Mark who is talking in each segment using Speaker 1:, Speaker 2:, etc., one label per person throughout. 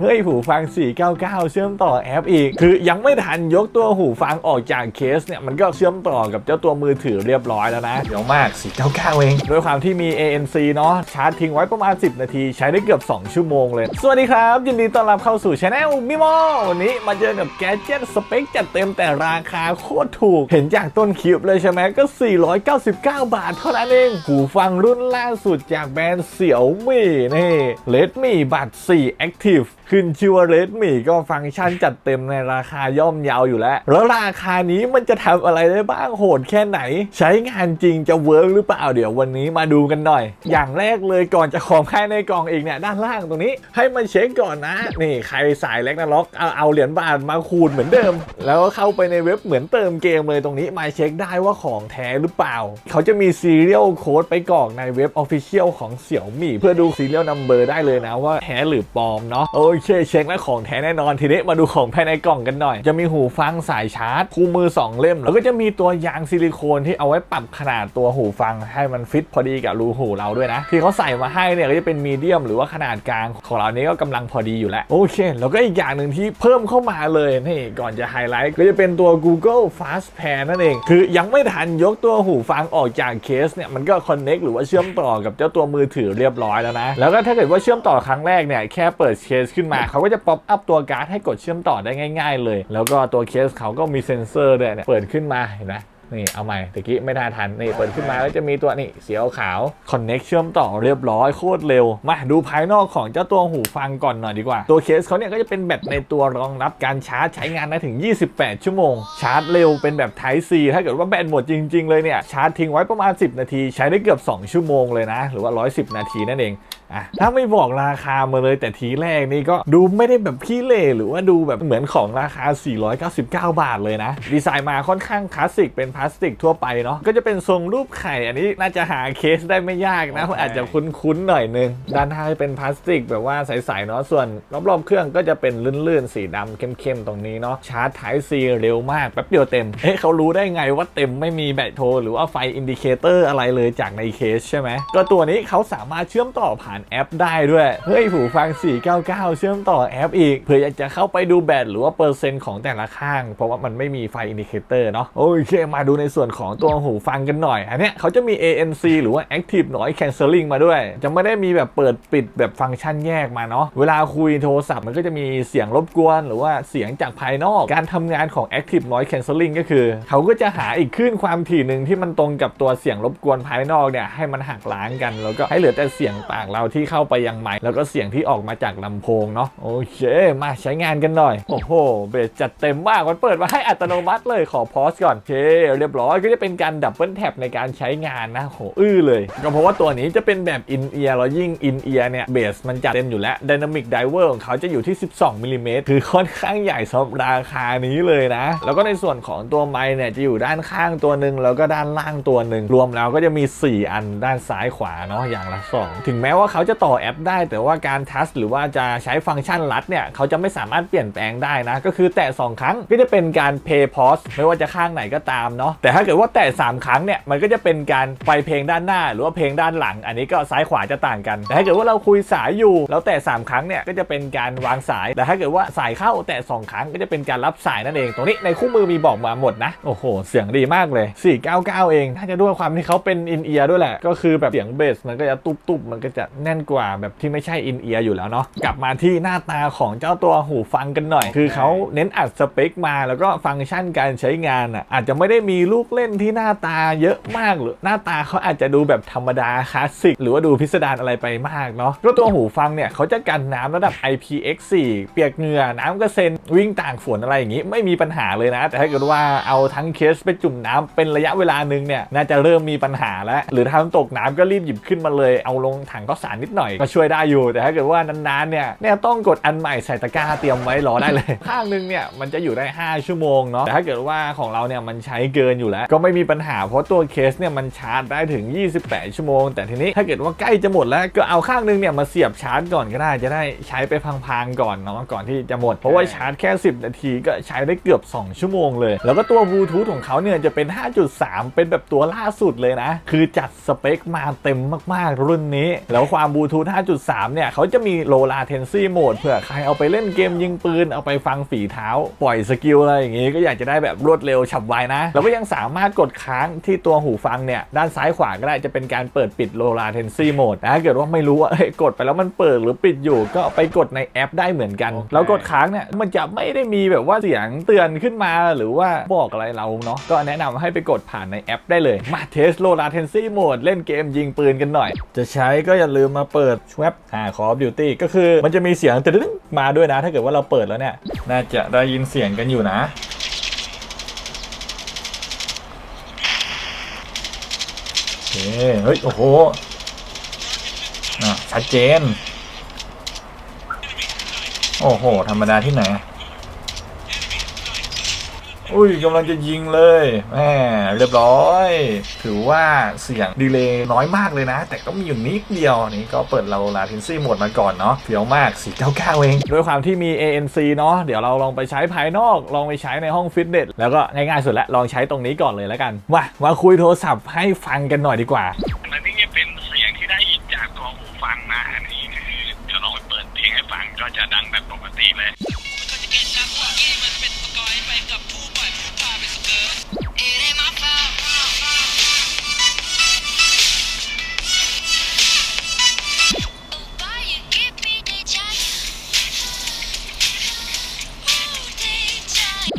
Speaker 1: เฮ้ยหูฟัง 499 เชื่อมต่อแอปอีก คือยังไม่ทันยกตัวหูฟังออกจากเคสเนี่ย มันก็เชื่อมต่อกับเจ้าตัวมือถือเรียบร้อยแล้วนะเดี๋ยวมาก 499 เอง ด้วยความที่มี ANC เนาะชาร์จทิ้งไว้ประมาณ 10 นาที ใช้ได้เกือบ 2 ชั่วโมงเลย สวัสดีครับ ยินดีต้อนรับเข้าสู่ช anel มิโมวันนี้มาเจอกับแกจ็ตสเปคจัดเต็มแต่ราคาโคตรถูก เห็นจากต้นคลิปเลยใช่ไหมก็ 499 บาทเท่านั้นเองหูฟังรุ่นล่าสุดจากแบรนด์เสี่ยวมี่นี่ Redmi Buds 4 Active ขึ้นชื่อว่า Redmi ก็ฟังก์ชันจัดเต็มในราคาย่อมเยาวอยู่แล้ว แล้วราคานี้มันจะทำอะไรได้บ้างโหดแค่ไหน ใช้งานจริงจะเวิร์กหรือเปล่าเดี๋ยววันนี้มาดูกันหน่อย อย่างแรกเลยก่อนจะของภายในกล่องอีกเนี่ยด้านล่างตรงนี้ ให้มาเช็คก่อนนะ นี่ใครสายเล็กนะล็อกเอาเอาเหรียญบาทมาคูณเหมือนเดิม แล้วก็เข้าไปในเว็บเหมือนเติมเกมเลยตรงนี้มาเช็คได้ว่าของแท้หรือเปล่า เขาจะมีซีเรียลโค้ดไปกรอกในเว็บ Official ของเสี่ยวมี่เพื่อดูซีเรียลนัมเบอร์ได้เลยนะว่าแท้หรือปลอมเนาะโอเคเช็คแล้วของแท้แน่นอนทีนี้มาดูของภายในกล่องกันหน่อย จะมีหูฟังสายชาร์จ คู่มือ 2 เล่ม แล้วก็จะมีตัวยางซิลิโคนที่เอาไว้ปรับขนาดตัวหูฟังให้มันฟิตพอดีกับรูหูเราด้วยนะ ที่เขาใส่มาให้เนี่ยก็จะเป็นมีเดียมหรือว่าขนาดกลางของเรานี้ก็กำลังพอดีอยู่แล้วโอเค แล้วก็อีกอย่างหนึ่งที่เพิ่มเข้ามาเลยนี่ก่อนจะไฮไลท์ก็จะเป็นตัว Google Fast Pair นั่นเอง คือยังไม่ทันยกตัวหูฟังออกจากเคสเนี่ยมันก็คอนเน็กหรือว่าเชื่อมต่อกับเจ้าตัวมือถือเรียบร้อยแล้วนะแล้วก็ถ้าเกิดว่าเชื่อมต่อครั้งแรกเนี่ยแค่เปิดเคสขึ้นมา เขาก็จะป๊อปอัพตัวการ์ดให้กดเชื่อมต่อได้ง่าย ๆ เลย แล้วก็ตัวเคสเขาก็มีเซ็นเซอร์ด้วยเนี่ยเปิดขึ้นมาเห็นไหม นี่เอาใหม่ตะกี้ไม่ทันทันนี่เปิดขึ้นมาแล้วจะมีตัวนี่เสียวขาว Connect เชื่อมต่อเรียบร้อยโคตรเร็ว มาดูภายนอกของเจ้าตัวหูฟังก่อนหน่อยดีกว่า ตัวเคสเขาเนี่ยก็จะเป็นแบตในตัวรองรับการชาร์จใช้งานได้ถึง 28 ชั่วโมง ชาร์จเร็วเป็นแบบ Type C ถ้าเกิดว่าแบตหมดจริง ๆ เลยเนี่ยชาร์จทิ้งไว้ประมาณ 10 นาที ใช้ได้เกือบ 2 ชั่วโมงเลยนะ หรือว่า 110 นาทีนั่นเองอะถ้าไม่บอกราคามาเลยแต่ทีแรกนี่ก็ดูไม่ได้แบบขี้เล่หรือว่าดูแบบเหมือนของราคา 499 บาทเลยนะดีไซน์มาค่อนข้างคลาสสิกเป็นพลาสติกทั่วไปเนาะก็จะเป็นทรงรูปไข่อันนี้น่าจะหาเคสได้ไม่ยากนะมันอาจจะคุ้นๆหน่อยนึงด้านท้ายเป็นพลาสติกแบบว่าใสๆเนาะส่วนรอบๆเครื่องก็จะเป็นลื่นๆสีดำเข้มๆตรงนี้เนาะชาร์จไทซีเร็วมากแป๊บเดียวเต็มเอ๊ะเขารู้ได้ไงว่าเต็มไม่มีแบตโทรหรือว่าไฟอินดิเคเตอร์อะไรเลยจากในเคสใช่ไหมก็ตัวนี้เขาสามารถเชื่อมต่อผ่านแอปได้ด้วยเฮ้ยหูฟัง 499 เชื่อมต่อแอปอีกเผื่ออยากจะเข้าไปดูแบตหรือว่าเปอร์เซ็นต์ของแต่ละข้าง เพราะว่ามันไม่มีไฟอินดิเคเตอร์เนาะโอเคมาดูในส่วนของตัวหูฟังกันหน่อย อันเนี้ยเขาจะมี ANC หรือว่า Active Noise Cancelling มาด้วย จะไม่ได้มีแบบเปิดปิดแบบฟังก์ชันแยกมาเนาะ เวลาคุยโทรศัพท์มันก็จะมีเสียงรบกวน หรือว่าเสียงจากภายนอก การทำงานของ Active Noise Cancelling ก็คือ เขาก็จะหาอีกคลื่นความถี่หนึ่งที่มันตรงกับตัวเสียงรบกวนภายนอกเนี่ยให้มันหักล้างกัน แล้วก็ให้เหลือแต่เสียงปากเราที่เข้าไปยังไมค์แล้วก็เสียงที่ออกมาจากลำโพงเนาะโอเค มาใช้งานกันหน่อย โอ้โหเบสจัดเต็มมากมันเปิดมาให้อัตโนมัติเลยขอพอสก่อนโอเคเรียบร้อยก็จะเป็นการดับเบิลแท็บในการใช้งานนะโหอื้อเลย ก็เพราะว่าตัวนี้จะเป็นแบบอินเอียร์แล้วยิ่งอินเอียร์เนี่ยเบสมันจัดเต็มอยู่แล้วดินามิกไดเวอร์ของเขาจะอยู่ที่ 12มิลลิเมตรคือค่อนข้างใหญ่สำหรับราคานี้เลยนะ แล้วก็ในส่วนของตัวไมค์เนี่ยจะอยู่ด้านข้างตัวหนึ่งแล้วก็ด้านล่างตัวหนึ่งรวมแล้วก็จะมี 4 อันด้านซ้ายขวาเนาะอย่างละ 2 ถึงแม้ว่าเขาจะต่อแอป ได้แต่ว่าการทัชหรือว่าจะใช้ฟังก์ชันลัดเนี่ยเขาจะไม่สามารถเปลี่ยนแปลงได้นะ ก็คือแตะ2ครั้งก็จะเป็นการ Pay pause ไม่ว่าจะข้างไหนก็ตามเนาะแต่ถ้าเกิดว่าแตะ3ครั้งเนี่ยมันก็จะเป็นการไปเพลงด้านหน้า หรือว่าเพลงด้านหลัง อันนี้ก็ซ้ายขวาจะต่างกัน แต่ถ้าเกิดว่าเราคุยสายอยู่แล้วแตะ3ครั้งเนี่ยก็จะเป็นการวางสายแต่ถ้าเกิดว่าสายเข้าแตะ2ครั้งก็จะเป็นการรับสายนั่นเอง ตรงนี้ในคู่มือมีบอกมาหมดนะโอ้โห เสียงดีมากเลย 499 เองน่าจะด้วยความที่เขาเป็นอินเอียร์ด้วยแหละ ก็คือแบบเสียงเบสมันก็จะตุบๆมันก็จะแน่นกว่าแบบที่ไม่ใช่อินเอียร์อยู่แล้วเนาะกลับมาที่หน้าตาของเจ้าตัวหูฟังกันหน่อย คือเขาเน้นอัดสเปคมาแล้วก็ฟังก์ชันการใช้งานอะอาจจะไม่ได้มีีลูกเล่นที่หน้าตาเยอะมากหรือหน้าตาเขาอาจจะดูแบบธรรมดาคลาสสิกหรือว่าดูพิสดารอะไรไปมากเนาะก็ตัวหูฟังเนี่ยเขาจะกันน้ำระดับ IPX4 เปียกเหงื่อน้ำกระเซ็นวิ่งต่างฝนอะไรอย่างงี้ ไม่มีปัญหาเลยนะ แต่ถ้าเกิดว่าเอาทั้งเคสไปจุ่มน้ำเป็นระยะเวลาหนึ่งเนี่ยน่าจะเริ่มมีปัญหาแล้ว หรือถ้าตกน้ำก็รีบหยิบขึ้นมาเลยเอาลงถังข้าวสารนิดหน่อยก็ช่วยได้อยู่แต่ถ้าเกิดว่านานๆเนี่ยเนี่ยต้องกดอันใหม่ใส่ตะกร้าเตรียมไว้รอได้เลย ข้างหนึงเนี่ยมันจะอยู่ได้ 5 ชั่วโมงเนาะแต่ถ้าเกิดว่าของเราเนี่ยมันใช้เกินอยู่แล้ว ก็ไม่มีปัญหาเพราะตัวเคสเนี่ยมันชาร์จได้ถึง 28 ชั่วโมง แต่ทีนี้ถ้าเกิดว่าใกล้จะหมดแล้ว ก็เอาข้างหนึงเนี่ยมาเสียบชาร์จก่อนก็ได้จะได้ใช้ไปพังๆก่อนเนาะก่อนที่จะหมด เพราะว่าชาร์จแค่ 10 นาทีก็ใช้ได้เกือบ 2 ชั่วโมงเลย แล้วก็ตัวบลูทูธของเขาเนี่ยจะเป็น 5.3 เป็นแบบตัวล่าสุดเลยนะ คือจัดสเปคมาเต็มมากๆรุ่นนี้ แล้วความบลูทูธ 5.3 เนี่ยเขาจะมี low latency mode เผื่อใครเอาไปเล่นเกมยิงปืนเอาไปฟังฝีเท้า ปล่อยสกิลอะไรอย่างงี้ก็อยากจะได้แบบรวดเร็วฉับไวนะแล้วก็ยังสามารถกดค้างที่ตัวหูฟังเนี่ย ด้านซ้ายขวาก็ได้จะเป็นการเปิดปิด low latency mode นะถ้าเกิดว่าไม่รู้ว่ากดไปแล้วมันเปิดหรือปิดอยู่ก็ไปกดในแอปได้เหมือนกัน แล้วกดค้างเนี่ยมันจะไม่ได้มีแบบว่าเสียงเตือนขึ้นมาหรือว่าบอกอะไรเราเนาะก็แนะนำให้ไปกดผ่านในแอปได้เลยมาเทส low latency mode เล่นเกมยิงปืนกันหน่อย จะใช้ก็อย่าลืมมาเปิดแวบอ่า Call of Duty ก็คือมันจะมีเสียงตึ้งมาด้วยนะ ถ้าเกิดว่าเราเปิดแล้วเนี่ยน่าจะได้ยินเสียงกันอยู่นะ โอ เคเฮ้ย โอ้โหอะชัดเจน โอ้โห ธรรมดาที่ไหน อุ้ยกำลังจะยิงเลยแหมเรียบร้อย ถือว่าเสียงดีเลย์น้อยมากเลยนะ แต่ก็มีอยู่นิดเดียวนี่ก็เปิดเราลาเทนซี่หมดมาก่อนเนาะเฟี้ยวมาก 499 เอง ด้วยความที่มี ANC เนาะเดี๋ยวเราลองไปใช้ภายนอก ลองไปใช้ในห้องฟิตเนสแล้วก็ง่ายๆสุดล้วลองใช้ตรงนี้ก่อนเลยแล้วกันมามาคุยโทรศัพท์ให้ฟังกันหน่อยดีกว่า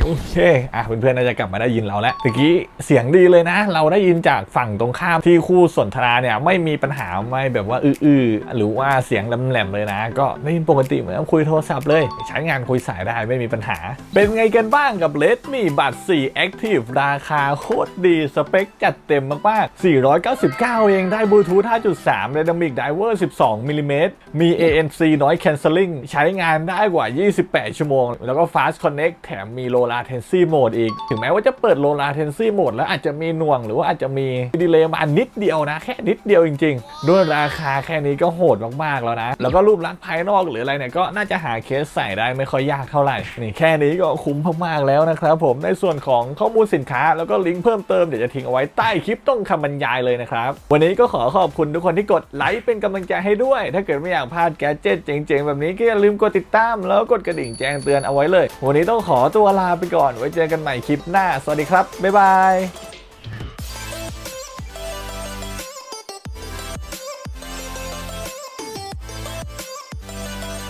Speaker 1: โอเคอะเพื่อนๆน่าจะกลับมาได้ยินเราแล้วตะกี้เสียงดีเลยนะ เราได้ยินจากฝั่งตรงข้ามที่คู่สนทนาเนี่ยไม่มีปัญหาไม่แบบว่าอื้อๆหรือว่าเสียงแหลมๆเลยนะ ก็ได้ยินปกติเหมือนกับคุยโทรศัพท์เลย ใช้งานคุยสายได้ไม่มีปัญหา เป็นไงกันบ้างกับ Redmi บัตร4 Active ราคาโคตรดีสเปคจัดเต็มมากๆ 499 เองได้บลูทูธ 5.3 Dynamic Driver 12มิลลิเมตรมี ANC Noise Cancelling ใช้งานได้กว่า 28 ชั่วโมง แล้วก็ Fast Connect แถมมี Low Latency Mode อีก ถึงแม้ว่าจะเปิด Low Latency Mode แล้วอาจจะมีหน่วงหรือว่าอาจจะมีดีเลย์มานิดเดียวนะ แค่นิดเดียวจริง ๆ ด้วยราคาแค่นี้ก็โหดมากๆแล้วนะ แล้วก็รูปลักษณ์ภายนอกหรืออะไรเนี่ยก็น่าจะหาเคสใส่ได้ไม่ค่อยยากเท่าไหร่นี่แค่นี้ก็คุ้มมากๆแล้วนะครับผมในส่วนของข้อมูลสินค้าแล้วก็ลิงก์เพิ่มเติมเดี๋ยวจะทิ้งเอาไว้ใต้คลิปต้องคำบรรยายเลยนะครับวันนี้ก็ขอขอบคุณทุกคนที่กดไลค์เป็นกำลังใจให้ด้วย ถ้าเกิดไม่อยากพลาดแกดเจ็ตเจ๋งๆแบบนี้ก็อย่าลืมกดติดตาม แล้วกดกระดิ่งแจ้งเตือนเอาไว้เลย วันนี้ต้องขอตัวลาไปก่อน ไว้เจอกันใหม่คลิปหน้า สวัสดีครับ บ๊ายบาย